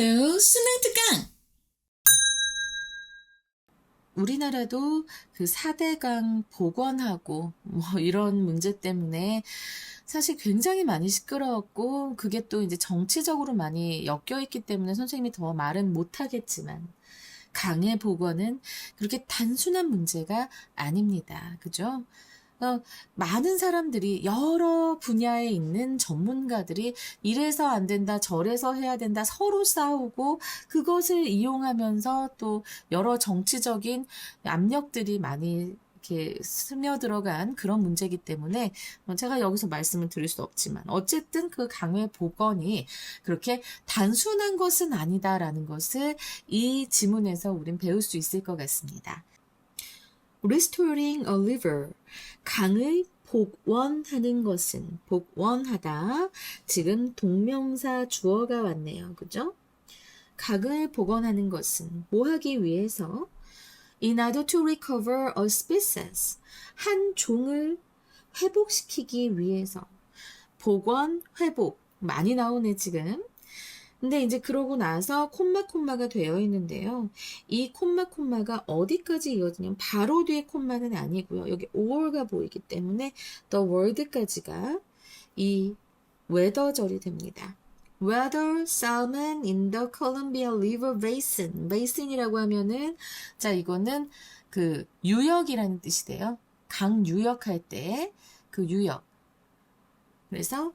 Hello, 수능 특강! 우리나라도 그 4대강 복원하고 뭐 이런 문제 때문에 사실 굉장히 많이 시끄러웠고 그게 또 이제 정치적으로 많이 엮여 있기 때문에 선생님이 더 말은 못 하겠지만 강의 복원은 그렇게 단순한 문제가 아닙니다. 그죠? 어, 많은 사람들이 여러 분야에 있는 전문가들이 이래서 안 된다, 저래서 해야 된다, 서로 싸우고 그것을 이용하면서 또 여러 정치적인 압력들이 많이 이렇게 스며들어간 그런 문제이기 때문에 뭐 제가 여기서 말씀을 드릴 수 없지만 어쨌든 그 강의 복원이 그렇게 단순한 것은 아니다라는 것을 이 지문에서 우린 배울 수 있을 것 같습니다. Restoring a river. 강을 복원하는 것은 복원하다. 지금 동명사 주어가 왔네요. 그죠? 강을 복원하는 것은 뭐 하기 위해서? In order to recover a species. 한 종을 회복시키기 위해서. 복원, 회복. 많이 나오네, 지금. 근데 이제 그러고 나서 콤마 콤마가 되어 있는데요. 이 콤마 콤마가 어디까지 이어지냐면 바로 뒤에 콤마는 아니고요. 여기 or가 보이기 때문에 the word까지가 이 weather절이 됩니다. Weather salmon in the Columbia River Basin. basin이라고 하면은 자 이거는 그 유역이라는 뜻이 돼요. 강 유역할 때 그 유역. 그래서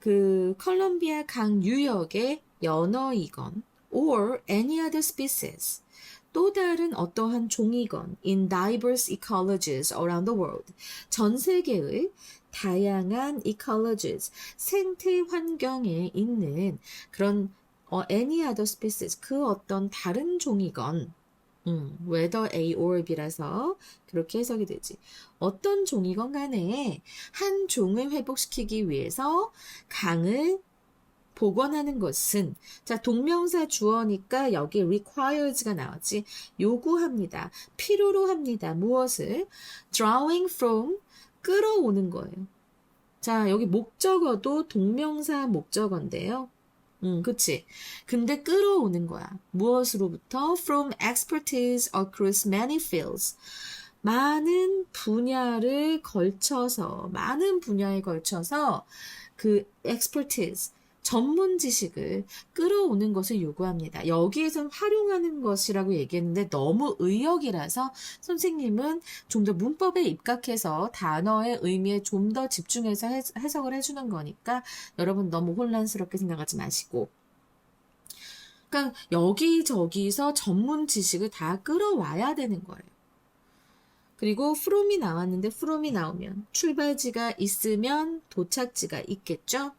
그 컬럼비아 강 유역의 연어이건 or any other species 또 다른 어떠한 종이건 in diverse ecologies around the world 전 세계의 다양한 ecologies 생태 환경에 있는 그런 어, any other species 그 어떤 다른 종이건 음, whether A or B라서 그렇게 해석이 되지. 어떤 종이건 간에 한 종을 회복시키기 위해서 강을 복원하는 것은 자 동명사 주어니까 여기 requires가 나왔지 요구합니다 필요로 합니다 무엇을 drawing from 끌어오는 거예요 자 여기 목적어도 동명사 목적어인데요 음, 그치. 근데 끌어오는 거야. 무엇으로부터? From expertise across many fields. 많은 분야를 걸쳐서, 많은 분야에 걸쳐서 그 expertise, 전문 지식을 끌어오는 것을 요구합니다. 여기에서 활용하는 것이라고 얘기했는데 너무 의역이라서 선생님은 좀 더 문법에 입각해서 단어의 의미에 좀 더 집중해서 해석을 해주는 거니까 여러분 너무 혼란스럽게 생각하지 마시고 그러니까 여기저기서 전문 지식을 다 끌어와야 되는 거예요. 그리고 from이 나왔는데 from이 나오면 출발지가 있으면 도착지가 있겠죠?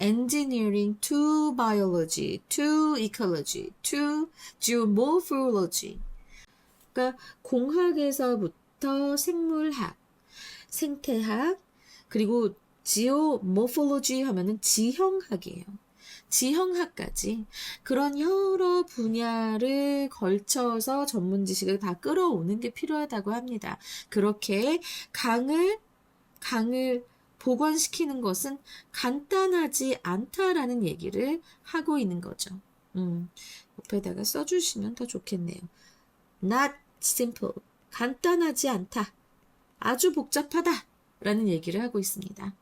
Engineering to biology to ecology to geomorphology. 그러니까 공학에서부터 생물학, 생태학, 그리고 geomorphology 하면은 지형학이에요. 지형학까지 그런 여러 분야를 걸쳐서 전문 지식을 다 끌어오는 게 필요하다고 합니다. 그렇게 강을 강을 복원시키는 것은 간단하지 않다라는 얘기를 하고 있는 거죠. 음, 옆에다가 써주시면 더 좋겠네요. Not simple. 간단하지 않다. 아주 복잡하다. 라는 얘기를 하고 있습니다.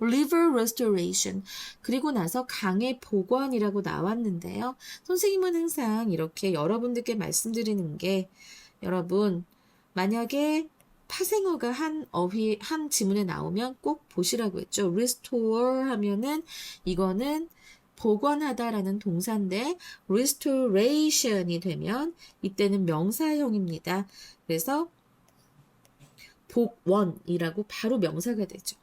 river restoration. 그리고 나서 강의 복원이라고 나왔는데요. 선생님은 항상 이렇게 여러분들께 말씀드리는 게 여러분 만약에 파생어가 한 어휘 한 지문에 나오면 꼭 보시라고 했죠. restore 하면은 이거는 복원하다라는 동사인데 restoration이 되면 이때는 명사형입니다. 그래서 복원이라고 바로 명사가 되죠.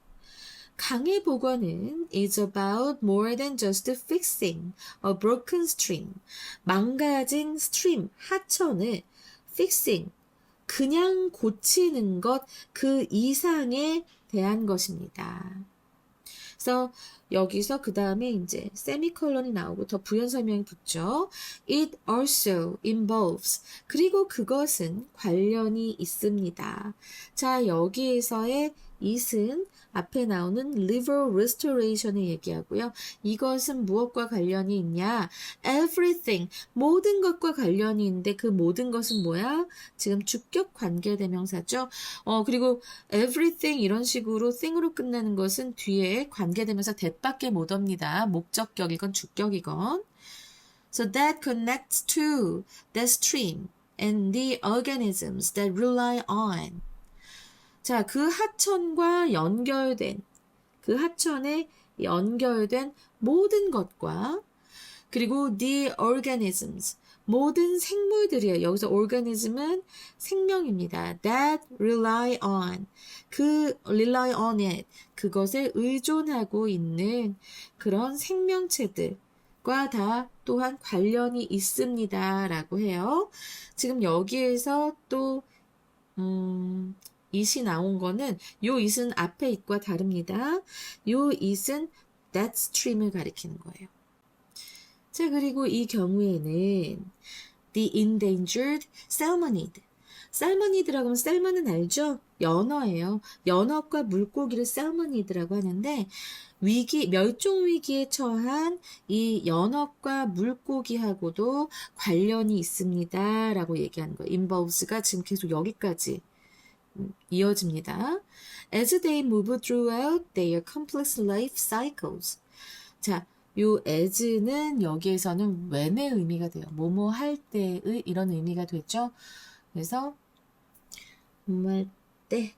강의 복원은 is about more than just fixing a broken stream. 망가진 스트림, 하천을 fixing, 그냥 고치는 것 그 이상에 대한 것입니다. 그래서 여기서 그 다음에 이제 세미컬론이 나오고 더 부연 설명이 붙죠. It also involves. 그리고 그것은 관련이 있습니다. 자, 여기에서의 it은 앞에 나오는 liver restoration을 얘기하고요. 이것은 무엇과 관련이 있냐? everything, 모든 것과 관련이 있는데 그 모든 것은 뭐야? 지금 주격 관계 대명사죠. 어, 그리고 everything 이런 식으로 thing으로 끝나는 것은 뒤에 관계 대명사 that밖에 못 옵니다. 목적격이건 주격이건. So that connects to the stream and the organisms that rely on. 자, 그 하천과 연결된, 그 하천에 연결된 모든 것과 그리고 the organisms, 모든 생물들이에요. 여기서 organism은 생명입니다. that rely on, 그 rely on it, 그것에 의존하고 있는 그런 생명체들과 다 또한 관련이 있습니다. 라고 해요. 지금 여기에서 또, 음, it이 나온 거는 요 it은 앞에 it과 다릅니다. 요 it은 that stream을 가리키는 거예요. 자, 그리고 이 경우에는 the endangered salmonid. 살머니드라고 하면 셀먼은 알죠? 연어예요. 연어과 물고기를 살머니드라고 하는데 위기 멸종 위기에 처한 이 연어과 물고기하고도 관련이 있습니다라고 얘기하는 거예요. involves가 지금 계속 여기까지 음, 이어집니다. As they move throughout their complex life cycles. 자, 요 as는 여기에서는 when의 의미가 돼요. 뭐뭐 할 때의 이런 의미가 되죠. 그래서 뭐뭐 할 때.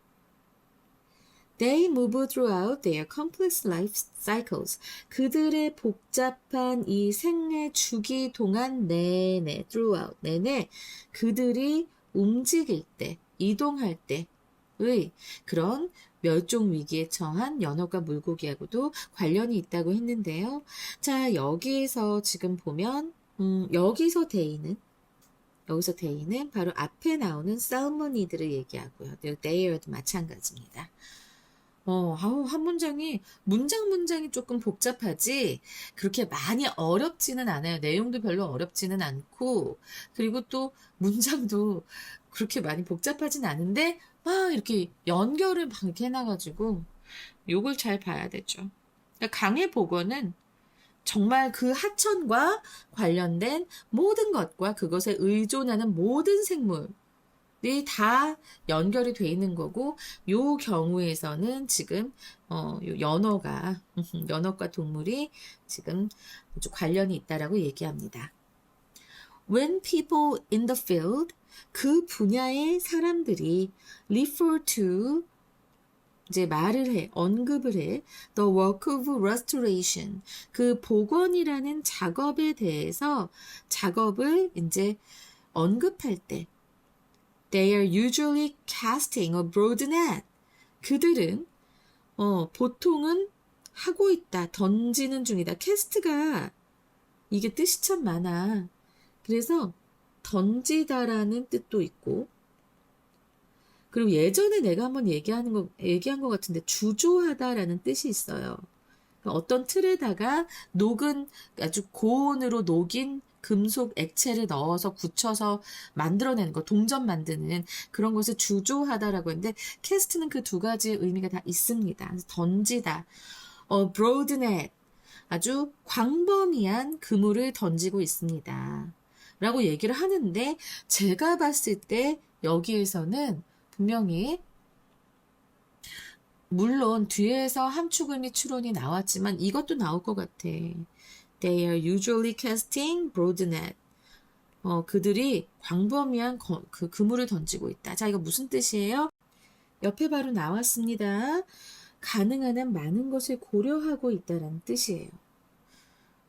They move throughout their complex life cycles. 그들의 복잡한 이 생애 주기 동안 내내, throughout, 내내 그들이 움직일 때, 이동할 때의 그런 멸종 위기에 처한 연어과 물고기하고도 관련이 있다고 했는데요. 자, 여기에서 지금 보면, 음, 여기서 대인은 여기서 대인은 바로 앞에 나오는 살모니드를 얘기하고요. there도 마찬가지입니다. 어, 아우, 한 문장이, 문장 문장이 조금 복잡하지, 그렇게 많이 어렵지는 않아요. 내용도 별로 어렵지는 않고, 그리고 또 문장도 그렇게 많이 복잡하진 않은데, 막 이렇게 연결을 막 해놔가지고, 요걸 잘 봐야 되죠. 그러니까 강의 복원은 정말 그 하천과 관련된 모든 것과 그것에 의존하는 모든 생물이 다 연결이 돼 있는 거고 요 경우에서는 지금 어, 요 연어가 연어과 동물이 지금 관련이 있다라고 얘기합니다. When people in the field 그 분야의 사람들이 refer to 이제 말을 해, 언급을 해. The work of restoration. 그 복원이라는 작업에 대해서 작업을 이제 언급할 때 They are usually casting a broad net. 그들은 어, 보통은 하고 있다, 던지는 중이다. 캐스트가 이게 뜻이 참 많아. 그래서 던지다라는 뜻도 있고 그리고 예전에 내가 한번 얘기하는 거, 얘기한 것 같은데, 주조하다라는 뜻이 있어요. 그러니까 어떤 틀에다가 녹은, 아주 고온으로 녹인 금속 액체를 넣어서 굳혀서 만들어내는 거, 동전 만드는 그런 것을 주조하다라고 했는데, 캐스트는 그 두 가지 의미가 다 있습니다. 던지다. 어, broadnet. 아주 광범위한 그물을 던지고 있습니다. 라고 얘기를 하는데, 제가 봤을 때 여기에서는 분명히 물론 뒤에서 함축음이 추론이 나왔지만 이것도 나올 것 같아. They are usually casting broad net. 어, 그들이 광범위한 거, 그 그물을 던지고 있다. 자, 이거 무슨 뜻이에요? 옆에 바로 나왔습니다. 가능한 한 많은 것을 고려하고 있다는 뜻이에요.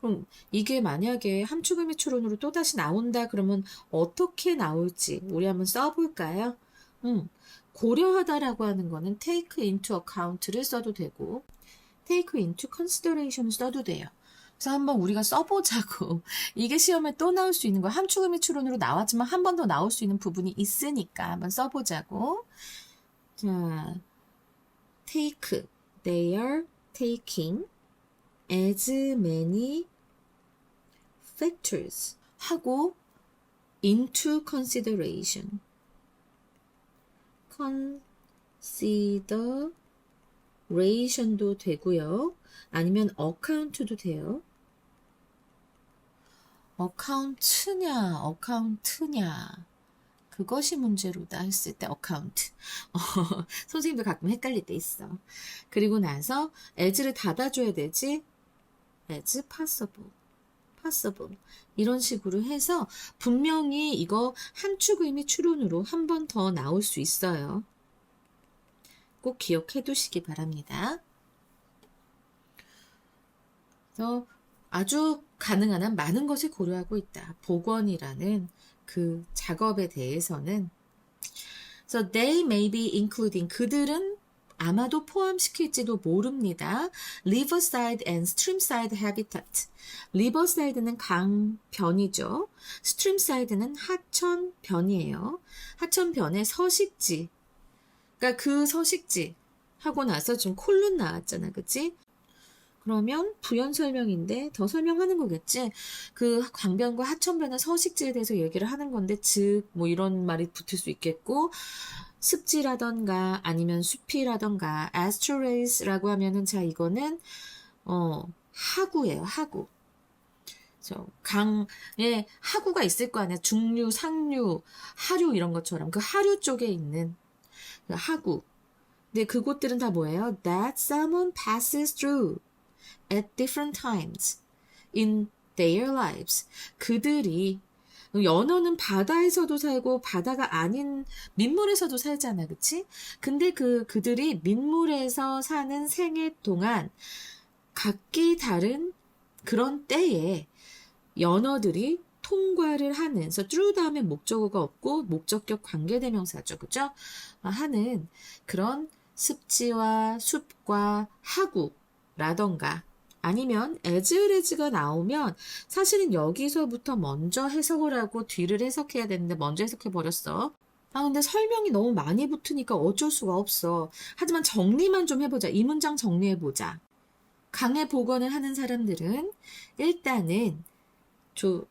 그럼 이게 만약에 함축음이 추론으로 또다시 나온다 그러면 어떻게 나올지 우리 한번 써볼까요? 음, 고려하다라고 하는 거는 take into account를 써도 되고 take into consideration을 써도 돼요. 그래서 한번 우리가 써보자고. 이게 시험에 또 나올 수 있는 거 함축음이 추론으로 나왔지만 한 번 더 나올 수 있는 부분이 있으니까 한번 써보자고. 자, take, they are taking as many factors 하고 into consideration. ration도 되고요. 아니면 account도 돼요. 어카운트냐, 어카운트냐. 그것이 문제로다 했을 때 어카운트. 어, 선생님도 가끔 헷갈릴 때 있어. 그리고 나서 as를 닫아줘야 되지. As possible. possible. 이런 식으로 해서 분명히 이거 한축 의미 추론으로 한 번 더 나올 수 있어요. 꼭 기억해 두시기 바랍니다. 그래서 아주 가능한 한 많은 것을 고려하고 있다. 복원이라는 그 작업에 대해서는 So they may be including 그들은 아마도 포함시킬지도 모릅니다. riverside and streamside habitat. riverside는 강변이죠. streamside는 하천변이에요. 하천변의 서식지. 그러니까 그 서식지 하고 나서 좀 콜론 나왔잖아. 그치? 그러면 부연 설명인데 더 설명하는 거겠지. 그 강변과 하천변의 서식지에 대해서 얘기를 하는 건데 즉 뭐 이런 말이 붙을 수 있겠고 습지라던가 아니면 숲이라던가 astrace라고 하면은 자 이거는 어 하구예요 하구. 저 강에 하구가 있을 거 아니야 중류 상류 하류 이런 것처럼 그 하류 쪽에 있는 그 하구. 근데 그곳들은 다 뭐예요? That someone passes through. at different times in their lives. 그들이 연어는 바다에서도 살고 바다가 아닌 민물에서도 살잖아, 그치? 근데 그 그들이 민물에서 사는 생애 동안 각기 다른 그런 때에 연어들이 통과를 하는, 그래서 through 다음에 목적어가 없고 목적격 관계대명사죠, 그죠? 하는 그런 습지와 숲과 하구라던가 아니면 에즈레즈가 나오면 사실은 여기서부터 먼저 해석을 하고 뒤를 해석해야 되는데 먼저 해석해 버렸어. 아 근데 설명이 너무 많이 붙으니까 어쩔 수가 없어. 하지만 정리만 좀 해보자. 이 문장 정리해 보자. 강의 복원을 하는 사람들은 일단은 저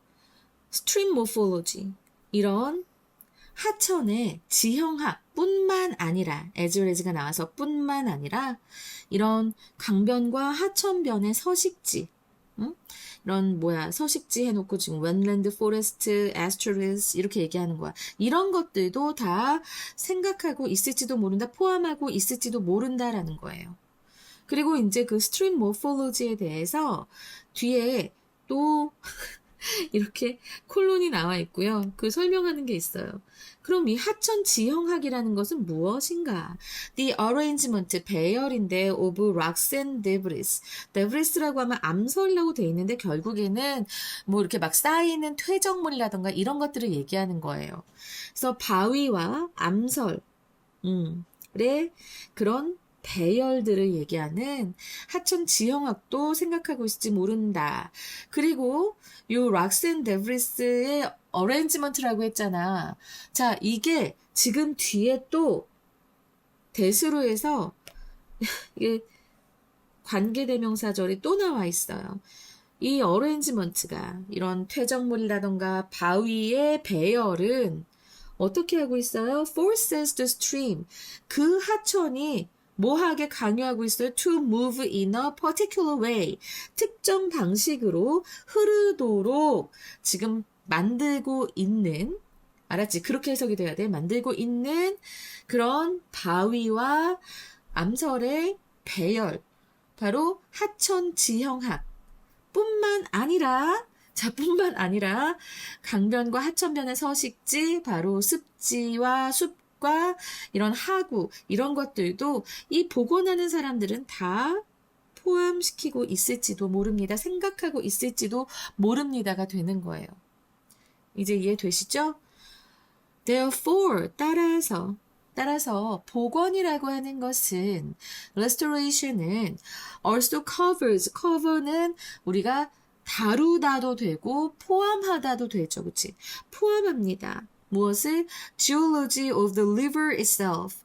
스트림 모폴로지 이런 하천의 지형학 뿐만 아니라 에즈레즈가 나와서 뿐만 아니라 이런 강변과 하천변의 서식지 응? 이런 뭐야 서식지 해놓고 지금 웬랜드 포레스트 에스트리스 이렇게 얘기하는 거야 이런 것들도 다 생각하고 있을지도 모른다 포함하고 있을지도 모른다라는 거예요 그리고 이제 그 스트림 모폴로지에 대해서 뒤에 또 이렇게 콜론이 나와 있고요. 그 설명하는 게 있어요. 그럼 이 하천 지형학이라는 것은 무엇인가? The arrangement, 배열인데 of rocks and debris. debris라고 하면 암설이라고 돼 있는데 결국에는 뭐 이렇게 막 쌓이는 퇴적물이라던가 이런 것들을 얘기하는 거예요. 그래서 바위와 암설, 음, 의 그런 배열들을 얘기하는 하천 지형학도 생각하고 있을지 모른다. 그리고 요 락센 데브리스의 어레인지먼트라고 했잖아. 자, 이게 지금 뒤에 또 대수로에서 이게 관계대명사절이 또 나와 있어요. 이 어레인지먼트가 이런 퇴적물이라던가 바위의 배열은 어떻게 하고 있어요? forces the stream. 그 하천이 뭐하게 강요하고 있어요? To move in a particular way. 특정 방식으로 흐르도록 지금 만들고 있는 알았지? 그렇게 해석이 돼야 돼. 만들고 있는 그런 바위와 암설의 배열. 바로 하천 지형학. 뿐만 아니라 자, 뿐만 아니라 강변과 하천변의 서식지, 바로 습지와 숲 과 이런 하구 이런 것들도 이 복원하는 사람들은 다 포함시키고 있을지도 모릅니다. 생각하고 있을지도 모릅니다가 되는 거예요. 이제 이해되시죠? Therefore, 따라서 따라서 복원이라고 하는 것은 restoration은 also covers cover는 우리가 다루다도 되고 포함하다도 되죠. 그치? 포함합니다. 무엇을? Geology of the river itself.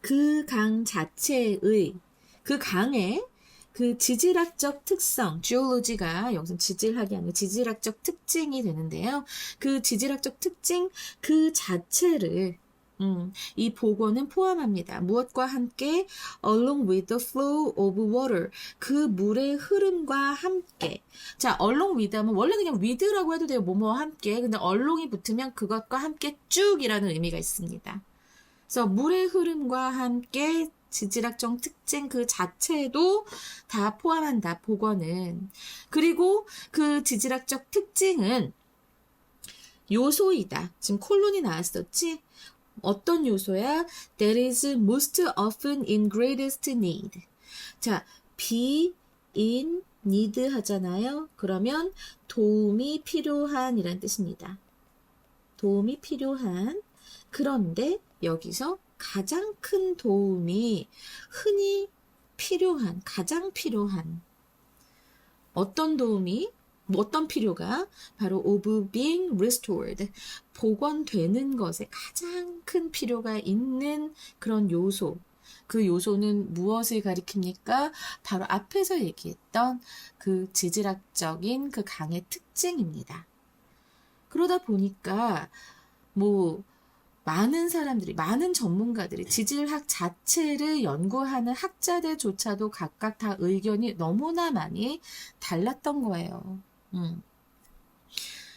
그 강 자체의, 그 강의 그 지질학적 특성, geology가 여기서 지질학이 아니고 지질학적 특징이 되는데요. 그 지질학적 특징 그 자체를 음, 이 복원은 포함합니다. 무엇과 함께 along with the flow of water 그 물의 흐름과 함께 자 along with 하면 원래 그냥 with라고 해도 돼요. 뭐뭐와 함께 근데 along이 붙으면 그것과 함께 쭉이라는 의미가 있습니다. 그래서 물의 흐름과 함께 지질학적 특징 그 자체도 다 포함한다. 복원은 그리고 그 지질학적 특징은 요소이다. 지금 콜론이 나왔었지? 어떤 요소야? That is most often in greatest need. 자, be in need 하잖아요. 그러면 도움이 필요한 이란 뜻입니다. 도움이 필요한. 그런데 여기서 가장 큰 도움이 흔히 필요한, 가장 필요한. 어떤 도움이 뭐 어떤 필요가 바로 of being restored 복원되는 것에 가장 큰 필요가 있는 그런 요소 그 요소는 무엇을 가리킵니까? 바로 앞에서 얘기했던 그 지질학적인 그 강의 특징입니다. 그러다 보니까 뭐 많은 사람들이 많은 전문가들이 지질학 자체를 연구하는 학자들조차도 각각 다 의견이 너무나 많이 달랐던 거예요. 음.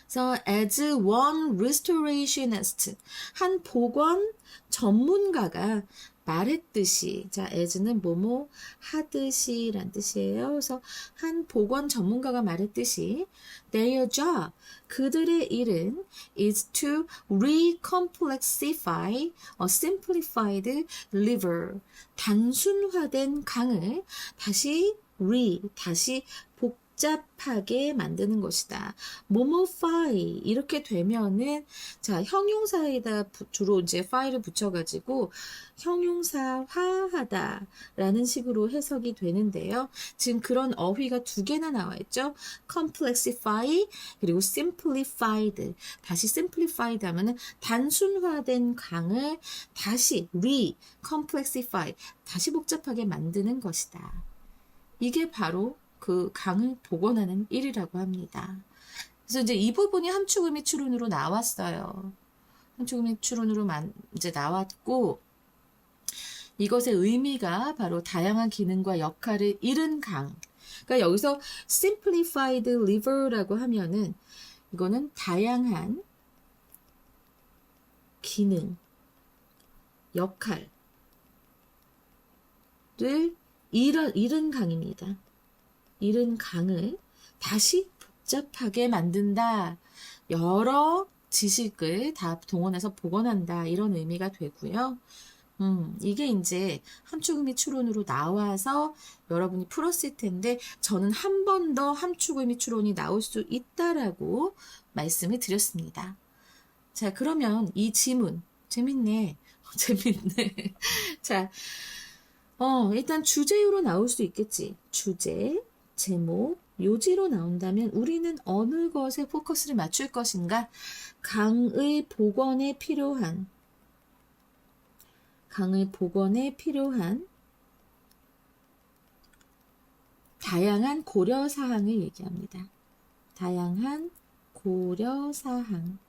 그래서 as one restorationist 한 복원 전문가가 말했듯이 자 as는 뭐뭐 하듯이 란 뜻이에요. 그래서 한 복원 전문가가 말했듯이 their job 그들의 일은 is to recomplexify a simplified river 단순화된 강을 다시 re 다시 복잡하게 만드는 것이다. 모모파이 이렇게 되면은 자 형용사에다 부- 주로 이제 파이를 붙여가지고 형용사화하다라는 식으로 해석이 되는데요. 지금 그런 어휘가 두 개나 나와 있죠. complexify 그리고 simplified 다시 simplified 하면은 단순화된 강을 다시 re complexify 다시 복잡하게 만드는 것이다. 이게 바로 그 강을 복원하는 일이라고 합니다. 그래서 이제 이 부분이 함축음이 추론으로 나왔어요. 함축음이 추론으로 만, 이제 나왔고, 이것의 의미가 바로 다양한 기능과 역할을 잃은 강. 그러니까 여기서 simplified river라고 하면은 이거는 다양한 기능, 역할을 잃은 강입니다. 잃은 강을 다시 복잡하게 만든다. 여러 지식을 다 동원해서 복원한다. 이런 의미가 되고요. 음, 이게 이제 함축음이 추론으로 나와서 여러분이 풀었을 텐데 저는 한 번 더 함축음이 추론이 나올 수 있다라고 말씀을 드렸습니다. 자, 그러면 이 지문 재밌네. 재밌네. 자, 어, 일단 주제로 나올 수 있겠지. 주제, 제목, 요지로 나온다면 우리는 어느 것에 포커스를 맞출 것인가? 강의 복원에 필요한 강의 복원에 필요한 다양한 고려 사항을 얘기합니다. 다양한 고려 사항.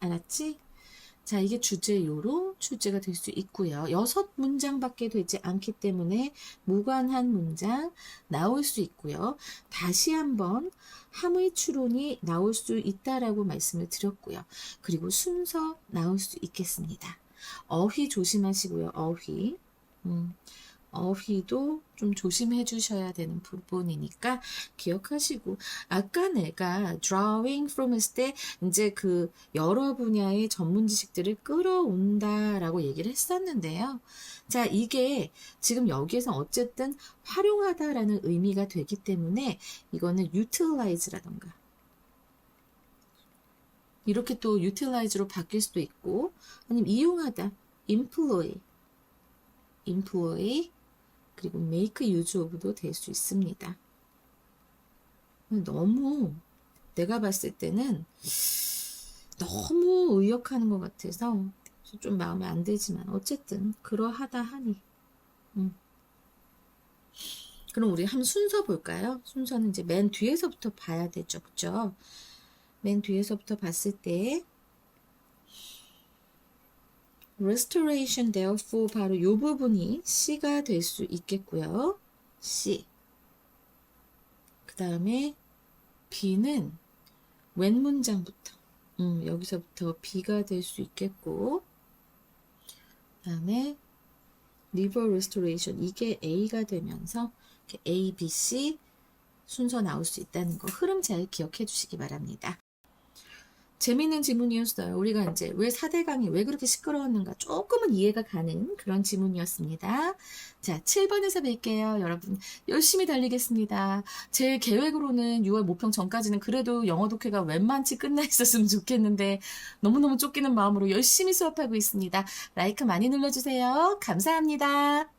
알았지? 자, 이게 주제요로 출제가 될 수 있고요. 여섯 문장밖에 되지 않기 때문에 무관한 문장 나올 수 있고요. 다시 한번 함의 추론이 나올 수 있다라고 말씀을 드렸고요. 그리고 순서 나올 수 있겠습니다. 어휘 조심하시고요. 어휘. 음, 어휘도 좀 조심해 주셔야 되는 부분이니까 기억하시고. 아까 내가 drawing from 했을 때 이제 그 여러 분야의 전문 지식들을 끌어온다라고 얘기를 했었는데요. 자, 이게 지금 여기에서 어쨌든 활용하다라는 의미가 되기 때문에 이거는 utilize라던가. 이렇게 또 utilize로 바뀔 수도 있고 아니면 이용하다 employ employ 그리고 use of도 될 수 있습니다. 너무 내가 봤을 때는 너무 의역하는 것 같아서 좀 마음에 안 들지만 어쨌든 그러하다 하니 음. 그럼 우리 한 순서 볼까요? 순서는 이제 맨 뒤에서부터 봐야 되죠, 그죠? 맨 뒤에서부터 봤을 때 restoration therefore 바로 이 부분이 C가 될 수 있겠고요. C. 그 다음에 B는 웬 문장부터 음, 여기서부터 B가 될 수 있겠고 그 다음에 river restoration 이게 A가 되면서 A, B, C 순서 나올 수 있다는 거 흐름 잘 기억해 주시기 바랍니다. 재밌는 지문이었어요. 우리가 이제 왜 4대강이 왜 그렇게 시끄러웠는가 조금은 이해가 가는 그런 지문이었습니다. 자, 7번에서 뵐게요. 여러분, 열심히 달리겠습니다. 제 계획으로는 6월 모평 전까지는 그래도 영어 독해가 웬만치 끝나 있었으면 좋겠는데 너무너무 쫓기는 마음으로 열심히 수업하고 있습니다. 라이크 많이 눌러주세요. 감사합니다.